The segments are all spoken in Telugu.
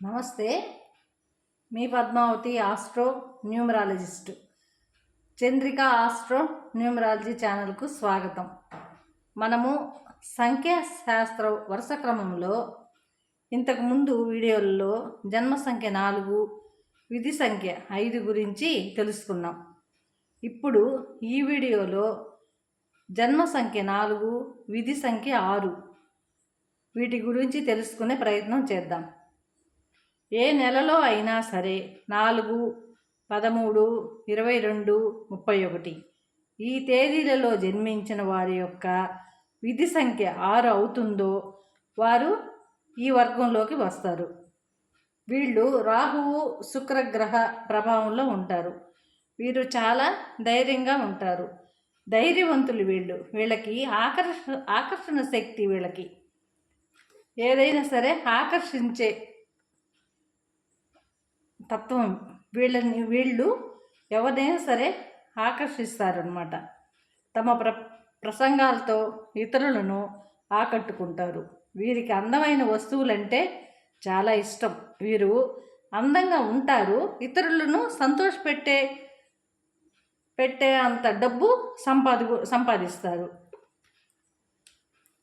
నమస్తే. మీ Padmavati astro numerologist Chandrika astro numerology ఛానల్కు స్వాగతం. మనము సంఖ్యాశాస్త్ర వరుస క్రమంలో ఇంతకుముందు వీడియోల్లో జన్మ సంఖ్య నాలుగు విధి సంఖ్య ఐదు గురించి తెలుసుకున్నాం. ఇప్పుడు ఈ వీడియోలో జన్మ సంఖ్య నాలుగు విధి సంఖ్య ఆరు వీటి గురించి తెలుసుకునే ప్రయత్నం చేద్దాం. ఏ నెలలో అయినా సరే నాలుగు పదమూడు ఇరవై రెండు ముప్పై ఒకటి. ఈ తేదీలలో జన్మించిన వారి యొక్క విధి సంఖ్య ఆరు అవుతుందో వారు ఈ వర్గంలోకి వస్తారు. వీళ్ళు రాహువు శుక్రగ్రహ ప్రభావంలో ఉంటారు. వీరు చాలా ధైర్యంగా ఉంటారు. ధైర్యవంతులు వీళ్ళు. వీళ్ళకి ఆకర్ష ఆకర్షణ శక్తి వీళ్ళకి. ఏదైనా సరే ఆకర్షించే తత్వం. వీళ్ళని వీళ్ళు ఎవరినైనా సరే ఆకర్షిస్తారనమాట తమ ప్ర ప్రసంగాలతో ఇతరులను ఆకట్టుకుంటారు. వీరికి అందమైన వస్తువులంటే చాలా ఇష్టం. వీరు అందంగా ఉంటారు. ఇతరులను సంతోషపెట్టే పెట్టే అంత డబ్బు సంపాది సంపాదిస్తారు.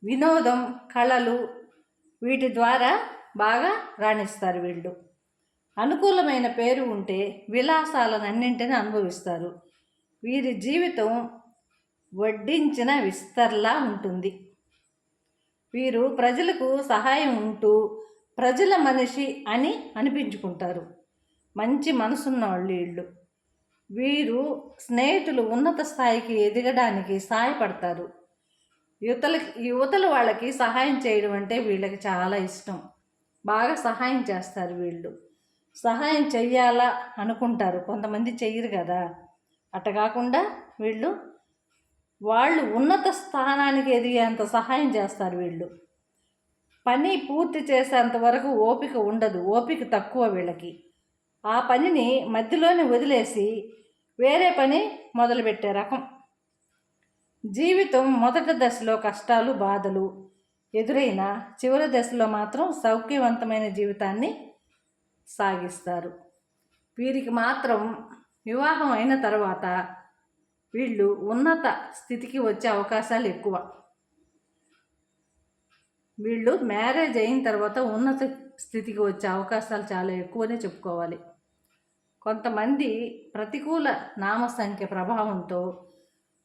వినోదం కళలు వీటి ద్వారా బాగా రాణిస్తారు వీళ్ళు. అనుకూలమైన పేరు ఉంటే విలాసాలనన్నింటినీ అనుభవిస్తారు. వీరి జీవితం వడ్డించిన విస్తర్లా ఉంటుంది. వీరు ప్రజలకు సహాయం ఉంటూ ప్రజల మనిషి అని అనిపించుకుంటారు. మంచి మనసున్న వాళ్ళు వీళ్ళు వీరు స్నేహితులు ఉన్నత స్థాయికి ఎదగడానికి సహాయపడతారు. యువతలకి యువతలు వాళ్ళకి సహాయం చేయడం అంటే వీళ్ళకి చాలా ఇష్టం. బాగా సహాయం చేస్తారు వీళ్ళు. సహాయం చెయ్యాలా అనుకుంటారు. కొంతమంది చెయ్యరు కదా. అట్ట కాకుండా వీళ్ళు వాళ్ళు ఉన్నత స్థానానికి ఎదిగేంత సహాయం చేస్తారు వీళ్ళు. పని పూర్తి చేసేంత వరకు ఓపిక ఉండదు. ఓపిక తక్కువ వీళ్ళకి. ఆ పనిని మధ్యలోనే వదిలేసి వేరే పని మొదలుపెట్టే రకం. జీవితం మొదటి దశలో కష్టాలు బాధలు. ఎదురైన చివరి దశలో మాత్రం సౌఖ్యవంతమైన జీవితాన్ని సాగిస్తారు. వీరికి మాత్రం వివాహం అయిన తర్వాత వీళ్ళు ఉన్నత స్థితికి వచ్చే అవకాశాలు ఎక్కువ. వీళ్ళు మ్యారేజ్ అయిన తర్వాత ఉన్నత స్థితికి వచ్చే అవకాశాలు చాలా ఎక్కువనే చెప్పుకోవాలి. కొంతమంది ప్రతికూల నామ సంఖ్య ప్రభావంతో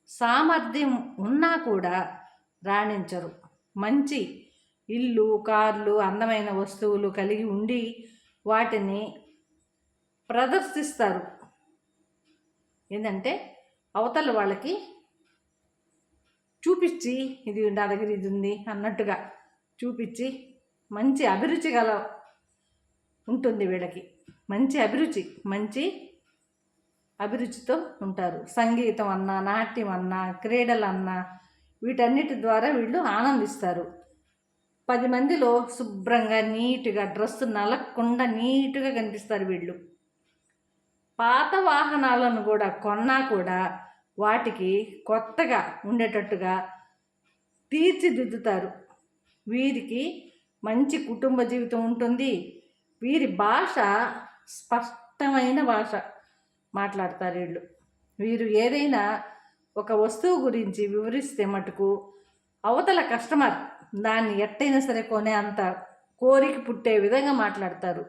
సామర్థ్యం ఉన్నా కూడా రాణించరు. మంచి ఇల్లు కార్లు అందమైన వస్తువులు కలిగి ఉండి వాటిని ప్రదర్శిస్తారు. ఏంటంటే అవతల వాళ్ళకి చూపించి ఇది నా దగ్గర ఇది ఉంది అన్నట్టుగా చూపించి మంచి అభిరుచి గల ఉంటుంది వీళ్ళకి. మంచి అభిరుచి మంచి అభిరుచితో ఉంటారు. సంగీతం అన్నా నాట్యం అన్నా క్రీడలు అన్నా వీటన్నిటి ద్వారా వీళ్ళు ఆనందిస్తారు. పది మందిలో శుభ్రంగా నీట్గా డ్రెస్ నలక్కుండా నీట్గా కనిపిస్తారు వీళ్ళు. పాత వాహనాలను కూడా కొన్నా కూడా వాటికి కొత్తగా ఉండేటట్టుగా తీర్చిదిద్దుతారు. వీరికి మంచి కుటుంబ జీవితం ఉంటుంది. వీరి భాష స్పష్టమైన భాష మాట్లాడతారు వీళ్ళు. వీరు ఏదైనా ఒక వస్తువు గురించి వివరిస్తే మటుకు అవతల కస్టమర్ దాన్ని ఎట్టయినా సరే కొనే అంత కోరిక పుట్టే విధంగా మాట్లాడతారు.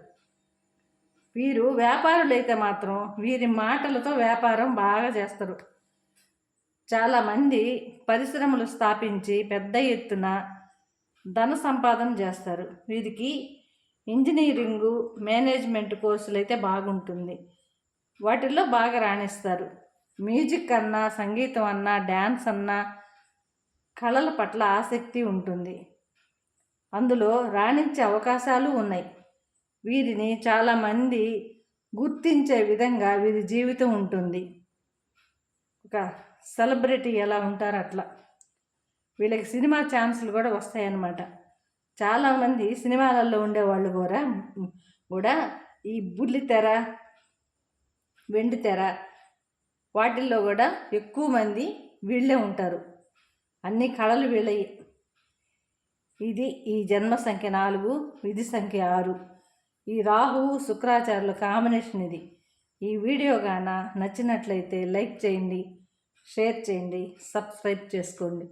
వీరు వ్యాపారులైతే మాత్రం వీరి మాటలతో వ్యాపారం బాగా చేస్తారు. చాలామంది పరిశ్రమలు స్థాపించి పెద్ద ఎత్తున ధన సంపాదన చేస్తారు. వీరికి ఇంజనీరింగు మేనేజ్మెంట్ కోర్సులు అయితే బాగుంటుంది. వాటిల్లో బాగా రాణిస్తారు. మ్యూజిక్ అన్నా సంగీతం అన్నా డ్యాన్స్ అన్నా కళల పట్ల ఆసక్తి ఉంటుంది. అందులో రాణించే అవకాశాలు ఉన్నాయి. వీరిని చాలామంది గుర్తించే విధంగా వీరి జీవితం ఉంటుంది. ఒక సెలబ్రిటీ ఎలా ఉంటారు అట్లా. వీళ్ళకి సినిమా ఛాన్సులు కూడా వస్తాయన్నమాట. చాలామంది సినిమాలలో ఉండేవాళ్ళు కూడా కూడా ఈ బుల్లి తెర వెండి తెర వాటిల్లో కూడా ఎక్కువ మంది వీళ్ళే ఉంటారు. అన్ని కళలు వీళ్ళయి. ఇది ఈ జన్మ సంఖ్య నాలుగు విధి సంఖ్య ఆరు. ఈ రాహువు శుక్రాచార్యుల కాంబినేషన్ ఇది. ఈ వీడియో గాన నచ్చినట్లయితే లైక్ చేయండి షేర్ చేయండి సబ్స్క్రైబ్ చేసుకోండి.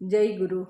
జై గురు.